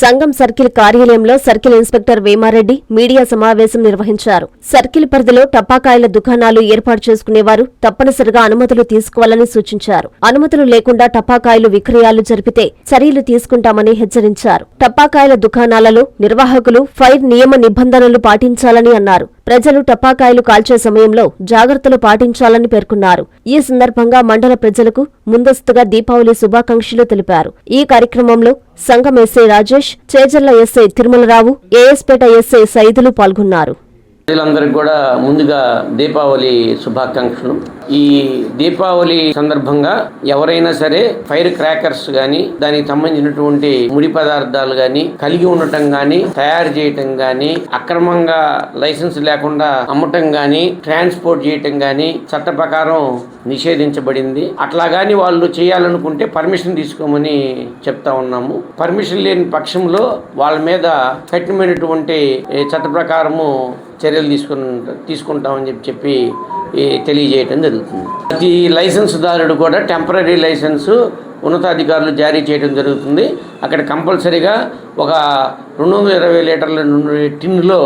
సంఘం సర్కిల్ కార్యాలయంలో circle inspector Vemareddy media సమావేశం నిర్వహించారు. సర్కిల్ పరిధిలో టపాకాయల దుకాణాలు ఏర్పాటు చేసుకునేవారు. తప్పనిసరిగా అనుమతులు తీసుకోవాలని సూచించారు. అనుమతులు లేకుండా టపాకాయలు విక్రయాలు జరిపితే చర్యలు తీసుకుంటామని హెచ్చరించారు. టపాకాయల దుకాణాలలో నిర్వాహకులు ఫైర్ నియమ నిబంధనలు పాటించాలని అన్నారు. ప్రజలు టపాకాయలు కాల్చే సమయంలో జాగ్రత్తలు పాటించాలని పేర్కొన్నారు. ఈ సందర్భంగా మండల ప్రజలకు ముందస్తుగా దీపావళి శుభాకాంక్షలు తెలిపారు. ఈ కార్యక్రమంలో సంఘం SI Rajesh Chejarla SI Tirumalarao AS Peta SI Saidulu పాల్గొన్నారు. ప్రజలందరికీ కూడా ముందుగా దీపావళి శుభాకాంక్షలు. ఈ దీపావళి సందర్భంగా ఎవరైనా సరే ఫైర్ క్రాకర్స్ కానీ దానికి సంబంధించినటువంటి ముడి పదార్థాలు కానీ కలిగి ఉండటం కానీ తయారు చేయటం కానీ అక్రమంగా లైసెన్స్ లేకుండా అమ్మటం కానీ ట్రాన్స్పోర్ట్ చేయటం కానీ చట్ట ప్రకారం నిషేధించబడింది. అట్లా కానీ వాళ్ళు చేయాలనుకుంటే పర్మిషన్ తీసుకోమని చెప్తా ఉన్నాము. పర్మిషన్ లేని పక్షంలో వాళ్ళ మీద కఠినమైనటువంటి చట్ట ప్రకారము చర్యలు తీసుకుని తీసుకుంటామని చెప్పి చెప్పి తెలియజేయటం జరుగుతుంది. ప్రతి లైసెన్స్దారుడు కూడా టెంపరీ లైసెన్సు ఉన్నతాధికారులు జారీ చేయడం జరుగుతుంది. అక్కడ కంపల్సరీగా ఒక రెండు వందల ఇరవై లీటర్ల నుండి టిన్నులో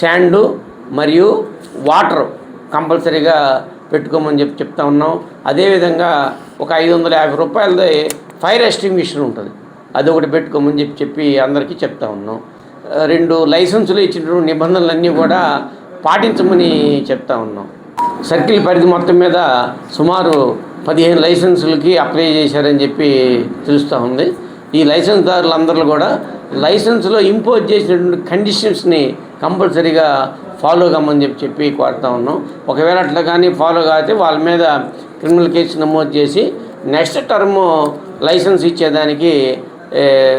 శాండు మరియు వాటర్ కంపల్సరీగా పెట్టుకోమని చెప్పి చెప్తా ఉన్నాం. అదేవిధంగా ఒక ఐదు వందల యాభై రూపాయలది ఫైర్ ఎస్టింగ్విషన్ ఉంటుంది. అది ఒకటి పెట్టుకోమని చెప్పి చెప్పి అందరికీ చెప్తా ఉన్నాం. రెండు లైసెన్సులు ఇచ్చినటువంటి నిబంధనలన్నీ కూడా పాటించమని చెప్తా ఉన్నాం. సర్కిల్ పరిధి మొత్తం మీద సుమారు పదిహేను లైసెన్సులకి అప్లై చేశారని చెప్పి తెలుస్తూ ఉంది. ఈ లైసెన్స్దారులందరూ కూడా లైసెన్స్లో ఇంపోజ్ చేసినటువంటి కండిషన్స్ని కంపల్సరీగా ఫాలో కమ్మని చెప్పి చెప్పి కోరుతా ఉన్నాం. ఒకవేళ అట్లా కానీ ఫాలో కాకపోతే వాళ్ళ మీద క్రిమినల్ కేసు నమోదు చేసి నెక్స్ట్ టర్మ్ లైసెన్స్ ఇచ్చేదానికి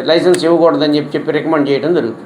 లైసెన్స్ ఇవ్వకూడదని చెప్పి చెప్పి రికమెండ్ చేయడం జరుగుతుంది.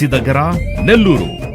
దగ్గర నెల్లూరు.